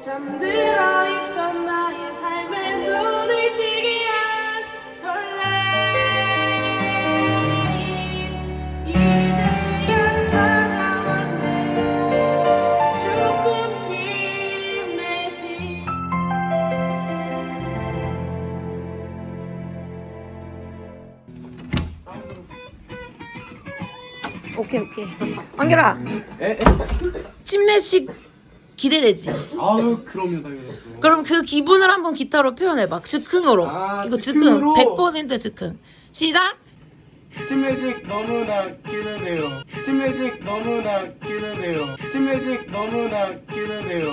잠들어 있던 나의 삶에 눈 오케이 오케이. 안결아. 침례식 기대되지? 아유 그럼요 당연하죠. 그럼 그 기분을 한번 기타로 표현해 봐. 즉흥으로. 아, 이거 즉흥으로? 즉흥. 100% 즉흥. 시작. 침례식 너무나 기대돼요. 침례식 너무나 기대돼요. 침례식 너무나 기대돼요.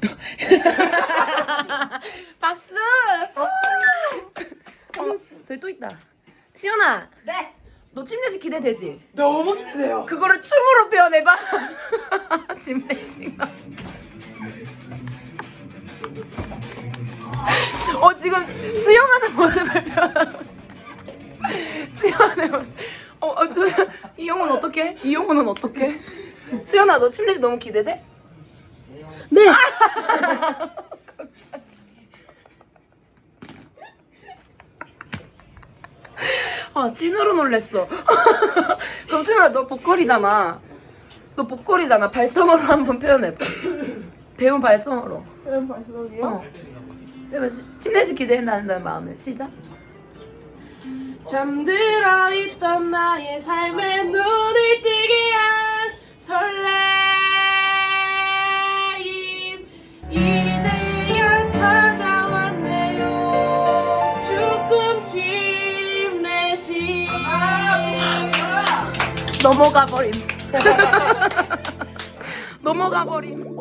박수. 어, 저기 또 있다. 시연아. 네. 너 침례식 기대되지? 너무 기대돼요. 그거를 춤으로 표현해봐. 침례식. 어 지금 수영하는 모습을 표현하고. 수영하는 모습. 어, 어 저, 이영훈 어떡해? 이영훈은 어떡해? 수연아 너 침례식 너무 기대돼? 네. 아 찐으로 놀랬어. 그럼 수연아 너 보컬이잖아. 너 보컬이잖아. 발성으로 한번 표현해봐. 배운 발성으로. 이런 발성이요? 어. 내가 치- 침례식 기대한다는 마음에 시작. 잠들어 있던 나의 삶 넘어가 버림. 넘어가 버림.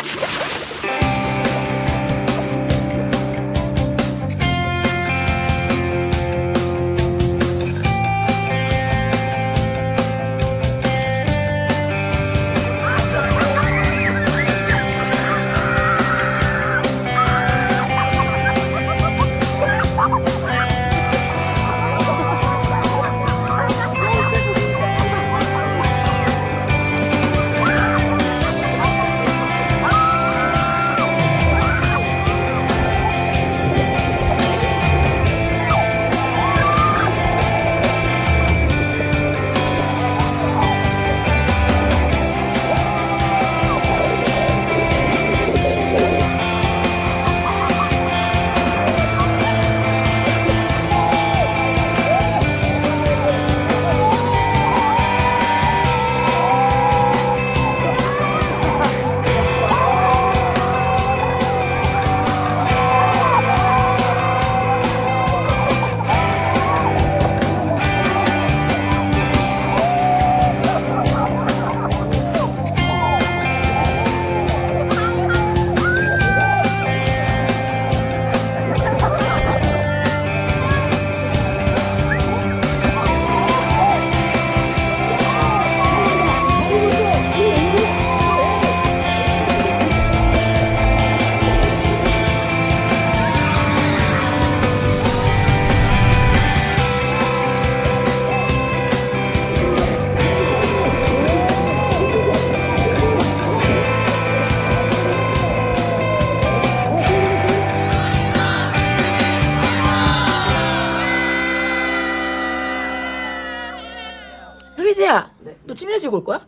수희지야, 너 침례식 올 거야?